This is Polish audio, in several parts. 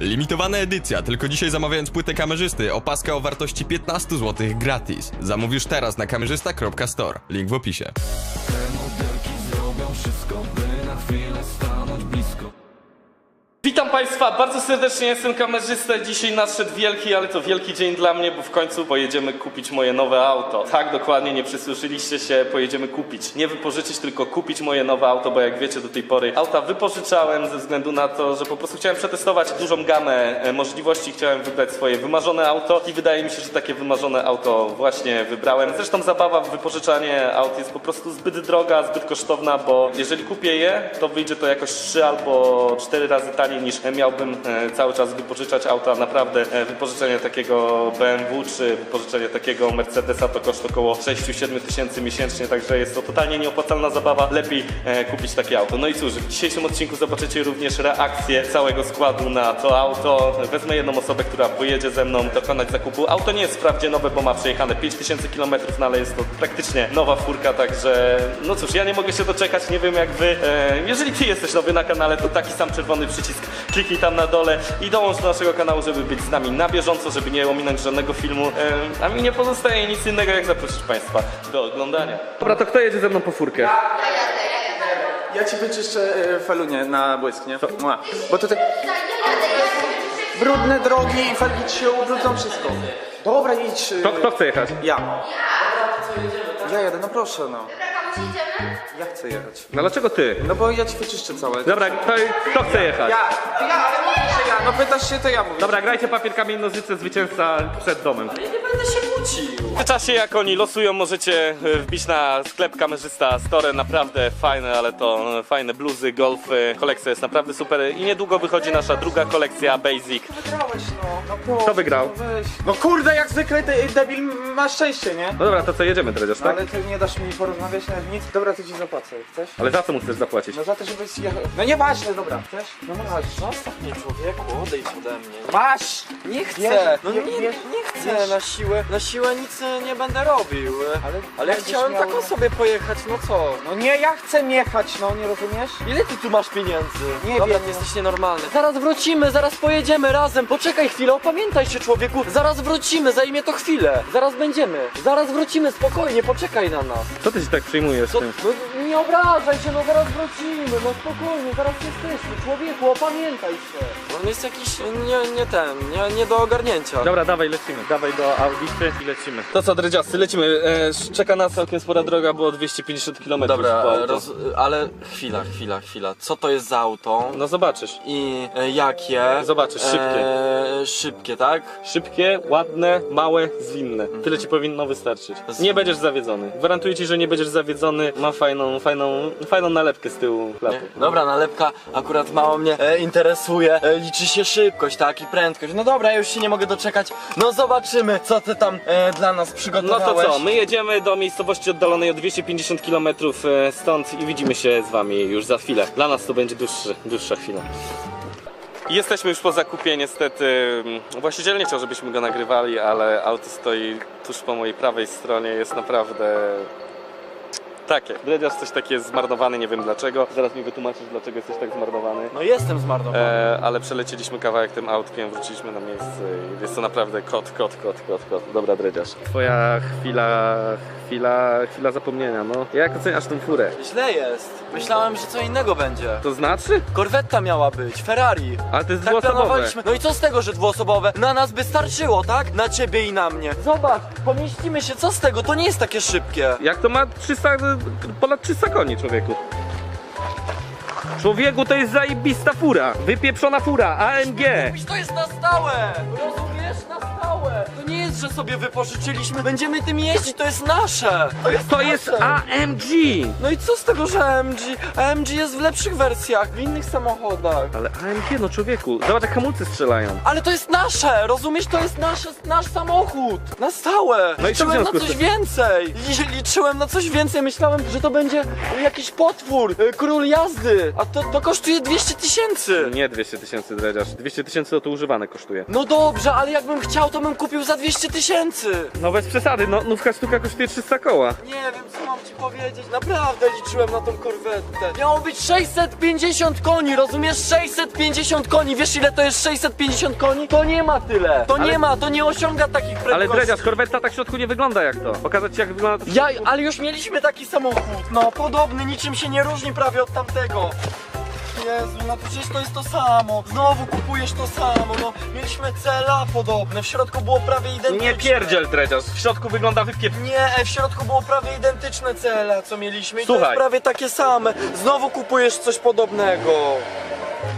Limitowana edycja, tylko dzisiaj zamawiając płytę kamerzysty, opaska o wartości 15 zł gratis. Zamów już teraz na kamerzysta.store. Link w opisie. Witam Państwa, bardzo serdecznie jestem kamerzysta. Dzisiaj nadszedł wielki, ale to wielki dzień dla mnie, bo w końcu pojedziemy kupić moje nowe auto. Tak, dokładnie, nie przysłyszeliście się, pojedziemy kupić. Nie wypożyczyć, tylko kupić moje nowe auto, bo jak wiecie do tej pory auta wypożyczałem ze względu na to, że po prostu chciałem przetestować dużą gamę e, możliwości, chciałem wybrać swoje wymarzone auto i wydaje mi się, że takie wymarzone auto właśnie wybrałem. Zresztą zabawa w wypożyczanie aut jest po prostu zbyt droga, zbyt kosztowna, bo jeżeli kupię je, to wyjdzie to jakoś 3 albo 4 razy taniej niż miałbym e, cały czas wypożyczać auta. Naprawdę e, wypożyczenie takiego BMW czy wypożyczenie takiego Mercedesa to koszt około 6-7 tysięcy miesięcznie, także jest to totalnie nieopłacalna zabawa. Lepiej e, kupić takie auto. No i cóż, w dzisiejszym odcinku zobaczycie również reakcję całego składu na to auto. Wezmę jedną osobę, która pojedzie ze mną dokonać zakupu. Auto nie jest wprawdzie nowe, bo ma przejechane 5000 km, no ale jest to praktycznie nowa furka, także no cóż, ja nie mogę się doczekać, nie wiem jak wy. Jeżeli ty jesteś nowy na kanale, to taki sam czerwony przycisk kliknij tam na dole i dołącz do naszego kanału, żeby być z nami na bieżąco, żeby nie ominąć żadnego filmu. E, a mi nie pozostaje nic innego, jak zaprosić Państwa do oglądania. Dobra, to kto jedzie ze mną po furkę? Ja ci wyczyszczę e, felunie na błysk, nie? Mua. Bo tutaj brudne drogi, felgi ci się ubrudzą, wszystko. Dobra, idź. e, Kto, kto chce jechać? Ja. Ja jadę, no proszę, no. Ja chcę jechać. No dlaczego ty? No bo ja ci wyczyszczę całe. Dobra, kto, kto chce jechać? Ja, ja, ale. No pytasz się, to ja mówię. Dobra, grajcie papier, kamień, nożyce, zwycięzca przed domem. Ale nie będę się kłócił. W czasie jak oni losują, możecie e, wbić na sklep kamerzysta Store. Naprawdę fajne, ale to e, fajne bluzy, golfy. Kolekcja jest naprawdę super. I niedługo wychodzi nasza druga kolekcja Basic. Wygrałeś, no. no proszę, Kto wygrał? No, weź. no kurde, jak zwykle ty, debil ma szczęście, nie? No dobra, to co, jedziemy teraz, No, tak? ale ty nie dasz mi porozmawiać nawet nic. Dobra, to ci zapłacę. Chcesz? Ale za co mu chcesz zapłacić? No za to, żebyś jechał. No nieważne, dobra. Chcesz? No masz. Zostaw mnie człowieku, odejdź ode mnie. Masz! Nie chcę! No nie, bierz, nie chcę na siłę, na siłę nic e, nie będę robił. Ale, Ale ja chciałem miał- taką sobie pojechać, no co? No nie, ja chcę jechać, no nie rozumiesz? Ile ty tu masz pieniędzy? Nie Dobra, wiem, ty no. jesteś nienormalny. Zaraz wrócimy, zaraz pojedziemy razem. Poczekaj chwilę, opamiętaj się człowieku. Zaraz wrócimy, zajmie to chwilę. Zaraz będziemy. Zaraz wrócimy, spokojnie, poczekaj na nas. Co ty się tak przejmujesz Co? tym? No, nie obrażaj się, no zaraz wrócimy, no spokojnie, zaraz jesteśmy. Człowieku, opamiętaj się. On jest jakiś nie, nie ten, nie, nie do ogarnięcia. Dobra, dawaj, lecimy. Dawaj do Audity i lecimy. To co, dredziasty, lecimy. E, czeka nas całkiem spora droga, było 250 km. Dobra, roz, ale chwila, chwila, chwila. Co to jest za auto? No zobaczysz. I e, jakie? Zobaczysz, szybkie. E, szybkie, tak? Szybkie, ładne, małe, zwinne. Tyle ci powinno wystarczyć. Nie będziesz zawiedzony. Gwarantuję ci, że nie będziesz zawiedzony. Ma fajną, fajną, fajną nalepkę z tyłu klapy. Dobra, nalepka akurat mało mnie e, interesuje. E, liczy się szybkość, tak? I prędkość. No dobra, ja już się nie mogę doczekać. No zobaczymy, co ty tam e, dla nas No przygotowałeś. to co, my jedziemy do miejscowości oddalonej o 250 km stąd i widzimy się z wami już za chwilę. Dla nas to będzie dłuższy, dłuższa chwila. Jesteśmy już po zakupie, niestety właściciel nie chciał, żebyśmy go nagrywali, ale auto stoi tuż po mojej prawej stronie, jest naprawdę takie. Dredziarz coś taki jest zmarnowany, nie wiem dlaczego. Zaraz mi wytłumaczysz, dlaczego jesteś tak zmarnowany. No jestem zmarnowany. E, ale przelecieliśmy kawałek tym autkiem, wróciliśmy na miejsce i jest to naprawdę kot, kot, kot, kot, kot. Dobra, dredziarz. Twoja chwila, chwila, chwila zapomnienia, no. Jak oceniasz tą furę? Źle jest. Myślałem, że co innego będzie. To znaczy? Korwetta miała być, Ferrari. Ale to jest Tak dwuosobowe. planowaliśmy. No i co z tego, że dwuosobowe? Na nas by starczyło, tak? Na ciebie i na mnie. Zobacz, pomieścimy się, co z tego? To nie jest takie szybkie. Jak to ma 300, ponad 300 koni, człowieku? Człowieku, to jest zajebista fura. Wypieprzona fura, AMG. Mówisz, to jest na stałe! Na stałe! To nie jest, że sobie wypożyczyliśmy. Będziemy tym jeździć, to jest nasze! To jest, To jest nasze. AMG. No i co z tego, że AMG? AMG jest w lepszych wersjach, w innych samochodach. Ale AMG, no człowieku, zobacz jak hamulce strzelają. Ale to jest nasze! Rozumiesz? To jest nasz, nasz samochód! Na stałe! No i co w liczyłem na związku z coś tym? więcej! Li, liczyłem na coś więcej, myślałem, że to będzie jakiś potwór, y, król jazdy! A to, to kosztuje 200 tysięcy! Nie 200 tysięcy dredziarz. 200 tysięcy to, to używane kosztuje. No dobrze, ale jakbym chciał, to bym kupił za 200 tysięcy. No bez przesady, no nówka sztuka kosztuje 300 koła. Nie wiem, co mam ci powiedzieć. Naprawdę liczyłem na tą korwetę. Miało być 650 koni, rozumiesz? 650 koni. Wiesz ile to jest 650 koni? To nie ma tyle. To nie ma, to nie osiąga takich prędkości. Ale dredziarz, korwetta tak w środku nie wygląda jak to. Pokazać ci jak wygląda to Ja, ale już mieliśmy taki samochód. No, podobny, niczym się nie różni prawie od tamtego. Jezu, no przecież to jest to samo. Znowu kupujesz to samo, no. Mieliśmy CLA podobne, w środku było prawie identyczne. Nie pierdziel dredziarz, w środku wygląda wypiew. Nie, w środku było prawie identyczne CLA, co mieliśmy i to Słuchaj. jest prawie takie same. Znowu kupujesz coś podobnego.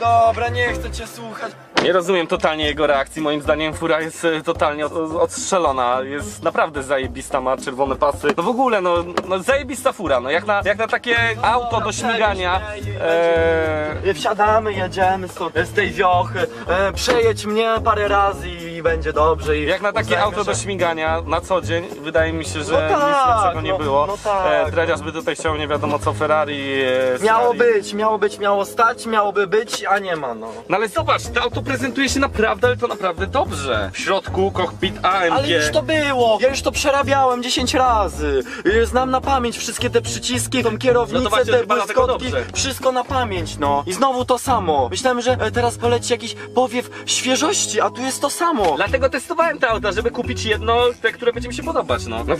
Dobra, nie chcę cię słuchać. Nie rozumiem totalnie jego reakcji. Moim zdaniem fura jest e, totalnie od, odstrzelona. Jest naprawdę zajebista, ma czerwone pasy. No w ogóle, no, no zajebista fura. No jak na, jak na takie auto do śmigania. E, Wsiadamy, jedziemy z tej wiochy. E, przejedź mnie parę razy i będzie dobrze. I jak na takie uznajmy, auto do że- śmigania na co dzień, wydaje mi się, że No nic tak, lepszego nie no- było. no tak, e. Dredziarz by tutaj chciał nie wiadomo co Ferrari. E, Miało Ferrari. być, miało być, miało stać, miałoby być, a nie ma, no. No ale zobacz, to auto prezentuje się naprawdę, ale to naprawdę dobrze. W środku kokpit AMG. Ale już to było! Ja już to przerabiałem 10 razy. Y, Znam na pamięć wszystkie te przyciski, tą kierownicę, No to właśnie te chyba dlatego błyskotki. dobrze. Wszystko na pamięć, no. I znowu to samo. Myślałem, że e, teraz poleci jakiś powiew świeżości, a tu jest to samo. Dlatego testowałem te auta, żeby kupić jedno, te, które będzie mi się podobać, no. No.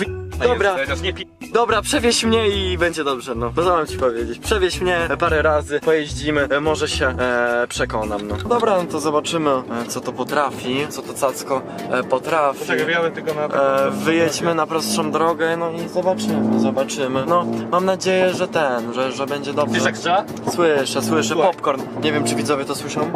Dobra. Jest, nie pi... Dobra, przewieź mnie i będzie dobrze, no. To co mam ci powiedzieć? Przewieź mnie e, parę razy, pojeździmy, e, może się e, przekonam, no. Dobra, no to zobaczymy, e, co to potrafi, co to cacko e, potrafi. Czekaj, tylko na... E, wyjedźmy na prostszą drogę, no i zobaczymy, zobaczymy. No, mam nadzieję, że ten, że, że będzie dobrze. Wiesz jak trzeba? Słyszę, słyszę, popcorn. Nie wiem, czy widzowie to słyszą?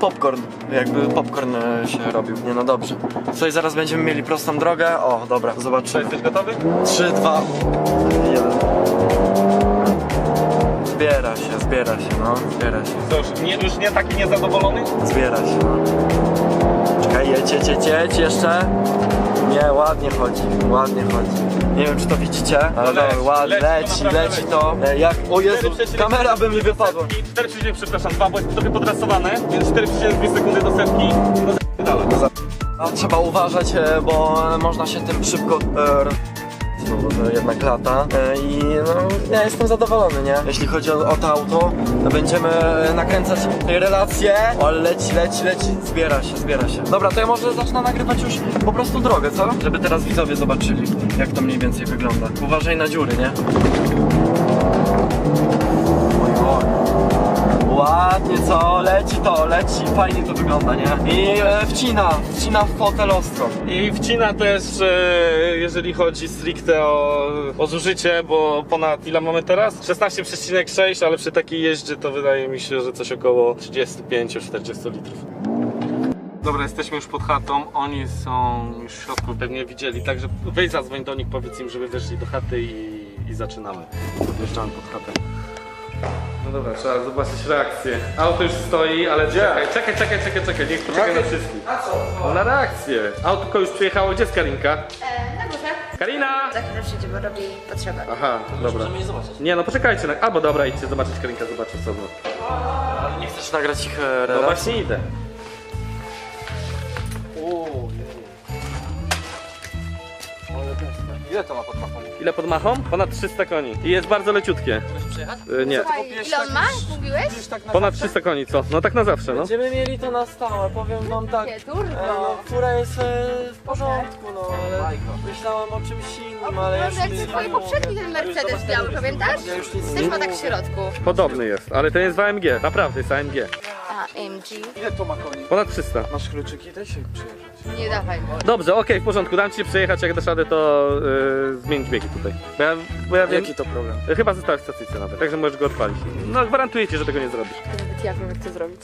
Popcorn, jakby popcorn e, się robił. Nie no dobrze. Tutaj zaraz będziemy mieli prostą drogę. O, dobra, zobaczymy. jesteś gotowy? 3, 2, 1. Zbiera się, zbiera się, no, zbiera się. Już nie, już nie taki niezadowolony? Zbiera się, no. Czekaj, jedź, jedź, jedź, jedź jeszcze. Nie, ładnie chodzi, ładnie chodzi. Nie wiem, czy to widzicie, ale No leci, dobra, ładnie, leci, leci, leci leci. to. E, Jak, o Jezu, 4,3 kamera by mi wypadła. 4,3, przepraszam, 2, bo jest trochę podrasowane, więc 4,2 sekundy do setki. No dalej. Trzeba uważać, e, bo można się tym szybko... E, no, że jednak lata E, i no, ja jestem zadowolony, nie? Jeśli chodzi o, o to auto, to będziemy e, nakręcać relacje, ale leci, leci, leci, zbiera się, zbiera się. Dobra, to ja może zacznę nagrywać już po prostu drogę, co? Żeby teraz widzowie zobaczyli, jak to mniej więcej wygląda. Uważaj na dziury, nie? Ładnie, co? Leci to, leci, fajnie to wygląda, nie? I e, wcina, wcina w fotel ostro. I wcina też, e, jeżeli chodzi stricte o, o zużycie, bo ponad ile mamy teraz? 16,6, ale przy takiej jeździe to wydaje mi się, że coś około 35-40 litrów. Dobra, jesteśmy już pod chatą, oni są już w środku, pewnie widzieli, także weź zadzwoń do nich, powiedz im, żeby weszli do chaty i, i zaczynamy. Podjeżdżamy pod chatę. No dobra, trzeba zobaczyć reakcję. Auto już stoi, ale czekaj, czekaj, czekaj, czekaj, czekaj, niech poczekaj na wszystkich. A co? No na reakcję. Autko już przyjechało, gdzie jest Karinka? E, na górze. Karina! Za chwilę przyjdzie, bo robi potrzebę. Aha, dobra. Możemy je zobaczyć. Nie no, poczekajcie, na... albo dobra, idźcie zobaczyć, Karinka zobaczy sobie. Ale nie chcesz nagrać ich e, No relacji? właśnie idę. Ile to ma pod machą? Ile pod machą? Ponad 300 koni. I jest bardzo leciutkie. Przyjechać? Y, nie. Słuchaj, ile on ma? Mówiłeś? tak na Ponad 300 koni, co? No tak na zawsze, no. Będziemy mieli to na stałe, powiem wam tak. Nie, E, turbo. no, fura jest e, w porządku, no ale myślałem o czymś innym, ale Może jak już twój poprzedni ten Mercedes biały, pamiętasz? Ja już nic Też ma tak w środku. Podobny jest, ale ten jest w AMG. Naprawdę jest AMG. AMG. Ile to ma koni? Ponad 300. Masz kluczyki, daj się przyjechać. Nie dawaj. Dobrze, okej, w porządku. Dam ci przejechać, jak dasz radę, to yy, zmienić biegi tutaj. Bo ja, bo ja wiem... Jaki to problem? Chyba zostałeś w stacyjce nawet, także możesz go odpalić. No gwarantuję ci, że tego nie zrobisz. Nawet ja wiem jak to zrobić.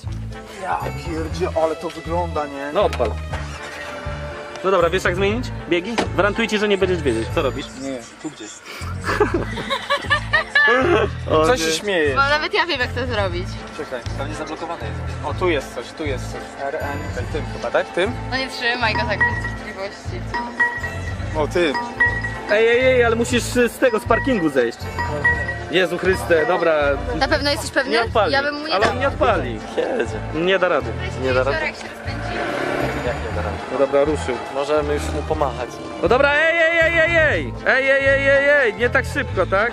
Ja pierdzie, ale to wygląda, nie? No odpal. No dobra, wiesz jak zmienić biegi? Gwarantuję ci, że nie będziesz wiedzieć. Co robisz? Nie, tu gdzieś. O, Co nie. się śmieje? Bo nawet ja wiem jak to zrobić. Czekaj, pewnie zablokowane jest. O, tu jest coś, tu jest coś. RN, tym chyba, tak? Tym? No nie trzymaj go tak bez cierpliwości. O, tym. Ej, ej, ej, ale musisz z tego, z parkingu zejść. Jezu Chryste, dobra. Na pewno jesteś pewny? Nie odpali. Ja bym mu nie ale dał. on nie odpali. Nie da rady. Nie da rady? No dobra, ruszył. Możemy już mu pomachać. No dobra, ej, ej, ej, ej, ej! Ej, ej, ej, ej, ej, nie tak szybko, tak?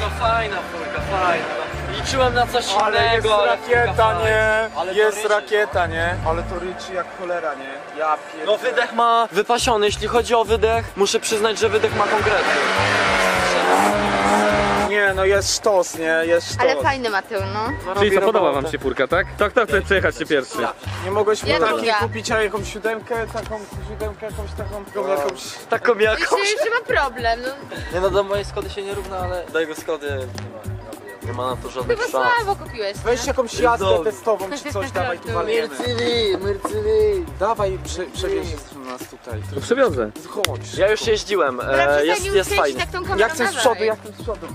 No fajna furka, fajna. No. Liczyłem na coś Ale jest innego, ale rakieta, furka fajna. nie? Ale to jest ryczy, rakieta, nie? Ale to ryczy jak cholera, nie? Ja pierdolę. No wydech ma wypasiony, jeśli chodzi o wydech, muszę przyznać, że wydech ma konkretny. Nie, no jest sztos, nie? Jest sztos. Ale fajny Mateu, no. No, Czyli robi co, podoba wam robotę. się furka, tak? To kto chce przejechać się pierwszy? Nie mogłeś mu Ja takiej druga. kupić, a jakąś siódemkę, taką siódemkę, jakąś taką, taką jakąś... Taką jakąś. Jeszcze, jeszcze ma problem, no. Nie no, do mojej Skody się nie równa, ale do jego Skody nie ma, nie ma na to żadnych Chyba szans. słabo kupiłeś. Weź jakąś jazdę testową czy coś, dawaj tu walniemy. Mercedes, Mercedes. Dawaj, prze, przewieź nas tutaj. To przewiozę. Chodź. Ja już jeździłem, Dobra, e, jest, przestań jest mi fajny. tak tą kamerą, Jak chcesz z przodu, jak chcesz z przodu?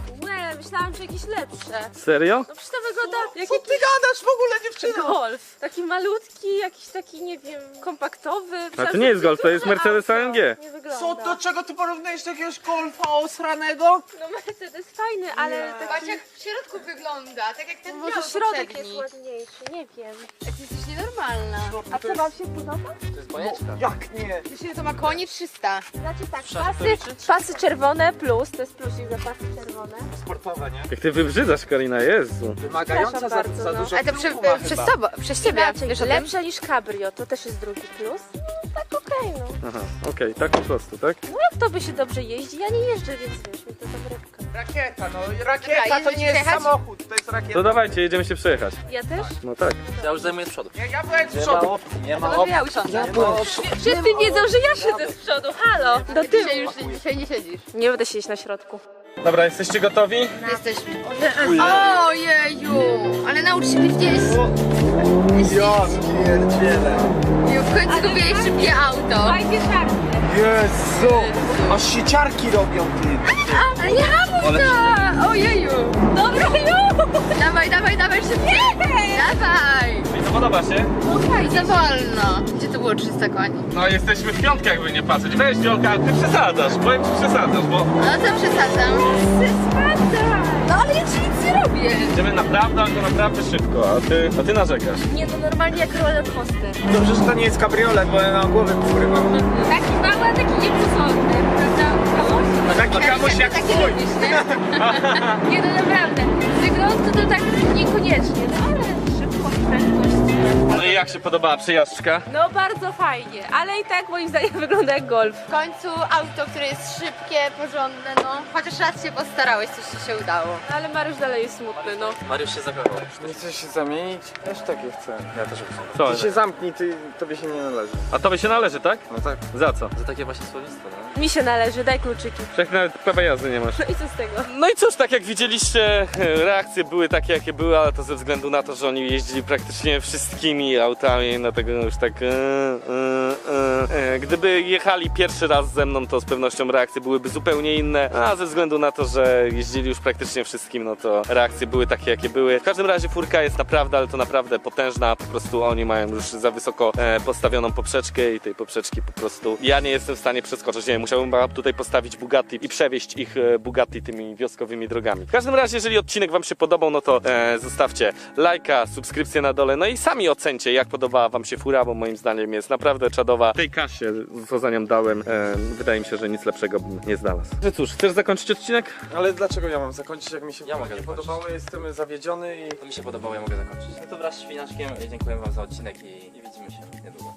Myślałam, że jakieś lepsze. Serio? No przecież ta wygoda, jak Co ty gadasz w ogóle, dziewczyno? golf. Taki malutki, jakiś taki, nie wiem, kompaktowy. A to nie jest golf, to jest Mercedes auto. AMG. Nie wygląda. Co, do czego ty porównujesz do jakiegoś golfa osranego? No Mercedes fajny, ale Patrz taki... jak w środku wygląda, tak jak ten Może biały środek poprzedni. jest ładniejszy, nie wiem. Jak jesteś nienormalna. A co wam się podoba? To jest bajeczka. Jak nie? Myślę, że to ma koni 300. Znaczy tak, to pasy, pasy czerwone plus, to jest plusik za pasy czerwone. Nie? Jak ty wybrzydzasz, Karina, Jezu. Wymagająca za, Przepraszam za bardzo, dużo Ale to ma przez chyba. tobą, przez ciebie. Inaczej, Wiesz o tym? lepsze niż cabrio, to też jest drugi plus. No, tak okej, no. Aha, okej, tak po prostu, tak? No jak to by się dobrze jeździ? Ja nie jeżdżę, więc wiesz, mi to tam rybka. Rakieta, no Dobra, rakieta to nie jest jechać? samochód, to jest rakieta. To dawajcie, jedziemy się przejechać. Ja też? No tak. Ja już zajmuję z przodu. Nie, ja byłem z Nie ma przodu. opcji, nie ma No opcji. ja usiądę. Wszyscy wiedzą, że ja siedzę z przodu, halo! Do tyłu. Dzisiaj już dzisiaj nie siedzisz. Nie będę siedzieć na środku. Dobra, jesteście gotowi? Jesteśmy. Ojeju! Ale naucz się gdzieś. Ja pierdzielę. W końcu kupiłeś szybkie auto. Jezu! Aż sieciarki robią, ty. Hamuj to! Ojeju! Dobra, już! Dawaj, dawaj, dawaj szybciej! Dawaj! I co podoba się? Słuchaj, za wolno. Gdzie to było 300 koni? No jesteśmy w piątkę, jakby nie patrzeć. Weź Wiolka, ty przesadzasz, powiem ci przesadzasz, bo No to przesadzam. No ale ja ci nic nie robię. idziemy naprawdę, ale to naprawdę szybko, a ty, a ty narzekasz. Nie, no normalnie jak roller coaster. Dobrze, że to nie jest kabriolet, bo ja na głowę pokrywam. Taki mały, a taki niepozorny, prawda? Kamoś? Taki kamuś jak twój. lubisz, nie? Nie, no naprawdę. Z wyglądu to tak niekoniecznie, no ale szybkość, prędkość. No i jak się podobała przejażdżka? No bardzo fajnie, ale i tak moim zdaniem wygląda jak golf. W końcu auto, które jest szybkie, porządne, no. Chociaż raz się postarałeś, coś ci się udało. No, ale Mariusz dalej jest smutny, no. Mariusz się zakochał. Nie chcesz się zamienić? Też takie chcę. Ja też chcę. Co? Ty się zamknij, ty, tobie się nie należy. A tobie się należy, tak? No tak. Za co? Za takie właśnie słownictwo, no. Mi się należy, daj kluczyki. Wszak nawet prawa jazdy nie masz. No i co z tego? No i cóż, tak jak widzieliście, reakcje były takie, jakie były, ale to ze względu na to, że oni jeździli praktycznie wszystkimi autami, dlatego już tak... E, e, e, e. Gdyby jechali pierwszy raz ze mną, to z pewnością reakcje byłyby zupełnie inne, a ze względu na to, że jeździli już praktycznie wszystkim, no to reakcje były takie, jakie były. W każdym razie furka jest naprawdę, ale to naprawdę potężna, po prostu oni mają już za wysoko e, postawioną poprzeczkę i tej poprzeczki po prostu ja nie jestem w stanie przeskoczyć. Nie wiem, musiałbym chyba tutaj postawić Bugatti i przewieźć ich e, Bugatti tymi wioskowymi drogami. W każdym razie, jeżeli odcinek wam się podobał, no to e, zostawcie lajka, subskrypcję na dole, no i sami ocencie, jak podobała wam się fura, bo moim zdaniem jest naprawdę czadowa. W tej kasie, co za nią dałem, e, wydaje mi się, że nic lepszego bym nie znalazł. Że cóż, chcesz zakończyć odcinek? Ale dlaczego ja mam zakończyć, jak mi się Ja mogę nie zakończyć. podobało, jestem zawiedziony i... To mi się podobało, ja mogę zakończyć. No to wraz z świniaczkiem dziękuję wam za odcinek i, i widzimy się niedługo.